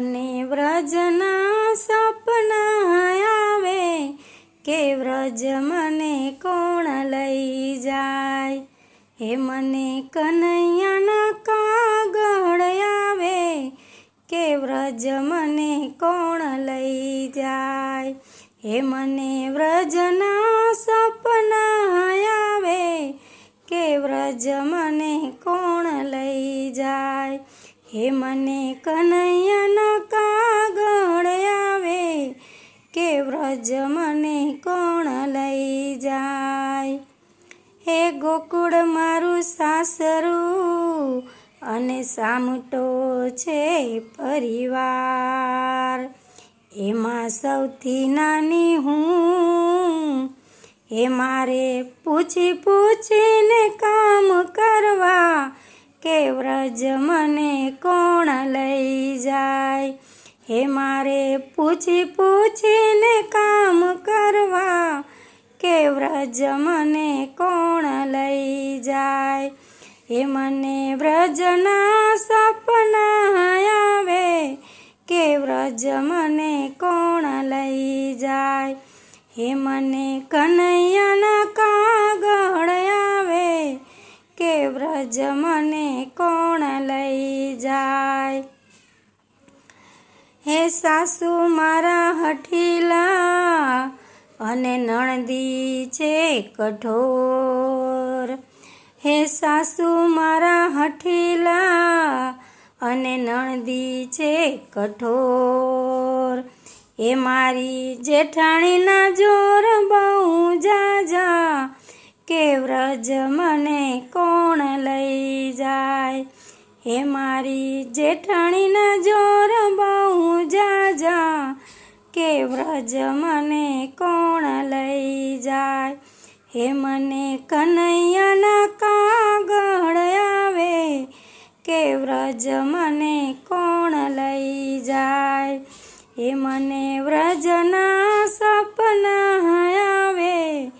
અને વ્રજના સપના આવે કે વ્રજ મને કોણ લઈ જાય? હે મને કનૈયાના કાગળ આવે કે વ્રજ મને કોણ લઈ જાય? હે મને વ્રજના સપના આવે કે વ્રજ મને કોણ લઈ જાય? હે મને કનૈયાના કે વ્રજ મને કોણ લઈ જાય? હે ગોકુળ મારું સાસરું, અને સામટો છે પરિવાર. એમાં સૌથી નાની હું, એ મારે પૂછી પૂછીને કામ કરવા કે વ્રજ મને હે મારે પૂછી પૂછીને કામ કરવા કે વ્રજ મને કોણ લઈ જાય હે મને વ્રજના સપના આવે કે વ્રજ મને કોણ લઈ જાય હે મને કનૈયાના કાગળ આવે કે વ્રજ મને કોણ લઈ જાય હે સાસુ મારા હઠીલા, અને નણદી છે કઠોર. હે સાસુ મારા હઠીલા, અને નણદી છે કઠોર. એ મારી જેઠાણીના જોર બહુ જાજા કે વ્રજ મને કોણ લઈ જાય? હે મારી જેઠાણીના જોર બહુ વ્રજ મને કોણ લઈ જાય? હે મને કનૈયાના કાગળ આવે, કે વ્રજ મને કોણ લઈ જાય? હે મને વ્રજના સપના આવે,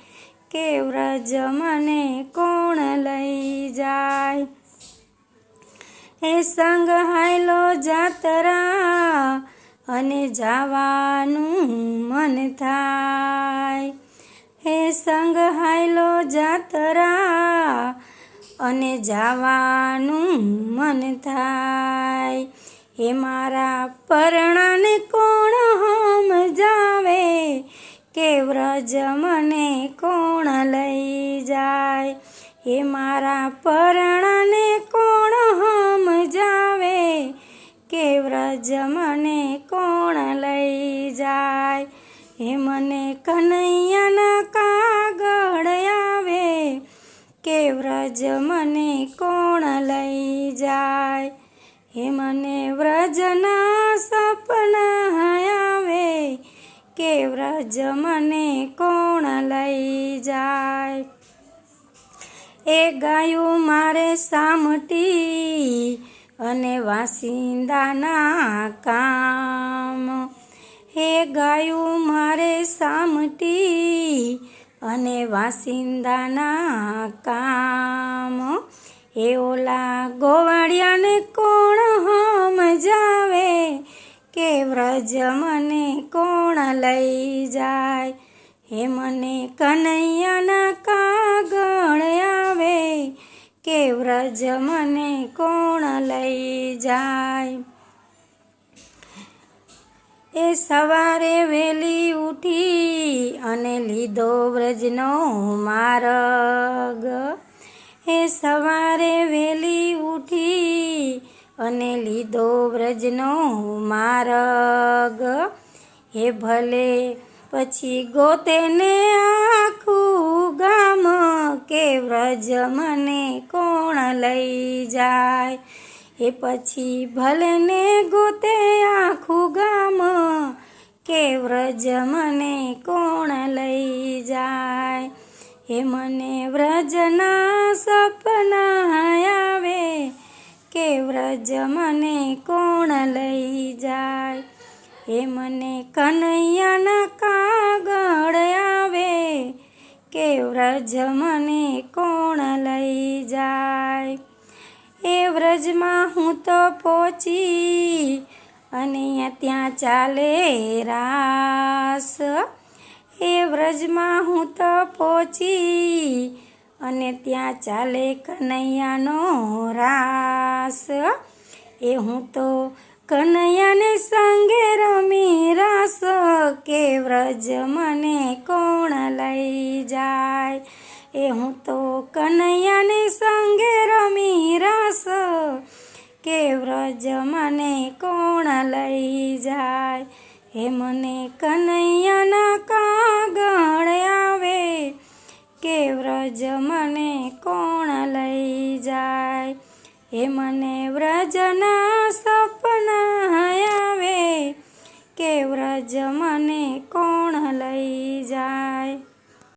કે વ્રજ મને કોણ લઈ જાય? હે સંગ હાયલો જાતરા અને જવાનું મન થાય. હે સંગ હાયલો જાતરા અને જવાનું મન થાય. હે મારા પરણાને કોણ હમ જાવે કે વ્રજ મને કોણ લઈ જાય? હે મારા પરણાને વ્રજ મને કોણ લઈ જાય? હે મને વ્રજના સપના આવે. કે વ્રજ મને કોણ લઈ જાય? એ ગાયું મારે સામટી અને વાસિંદાના કામ. હે ગાયું મારે સામટી અને વાસિંદાના કામ. એ ઓલા ગોવાળિયાને કોણ સમજાવે કે વ્રજ મને કોણ લઈ જાય? હે મને કનૈયાના કાગળ આવે. કે વ્રજ મને કોણ લઈ જાય? એ સવારે વહેલી ઉઠી અને લીધો વ્રજનો માર્ગ. એ સવારે વહેલી ઉઠી અને લીધો વ્રજનો માર્ગ. હે ભલે પછી ગોતેને આખું ગામ કે વ્રજ મને કોણ લઈ જાય? એ પછી ભલે ને ગોતે આખું ગામ કે વ્રજ મને કોણ લઈ જાય હે મને વ્રજના સપના આવે કે વ્રજ મને કોણ લઈ જાય હે મને કનૈયાના કાગળ આવે કે વ્રજ મને કોણ લઈ જાય એ વ્રજમાં હું તો પહોંચી અને ત્યાં ચાલે રાસ. એ વ્રજમાં હું તો પહોંચી અને ત્યાં ચાલે કનૈયાનો રાસ. એ હું તો કનૈયાને સંગે રમી રાસ કે વ્રજ મને કોણ લઈ જાય? એ હું તો કનૈયાને કે મને કોણ લઈ જાય? હે મને કનૈયાના કાગળ આવે. કે વ્રજ મને કોણ લઈ જાય? હે મને વ્રજના સપના આવે. કે વ્રજ મને કોણ લઈ જાય?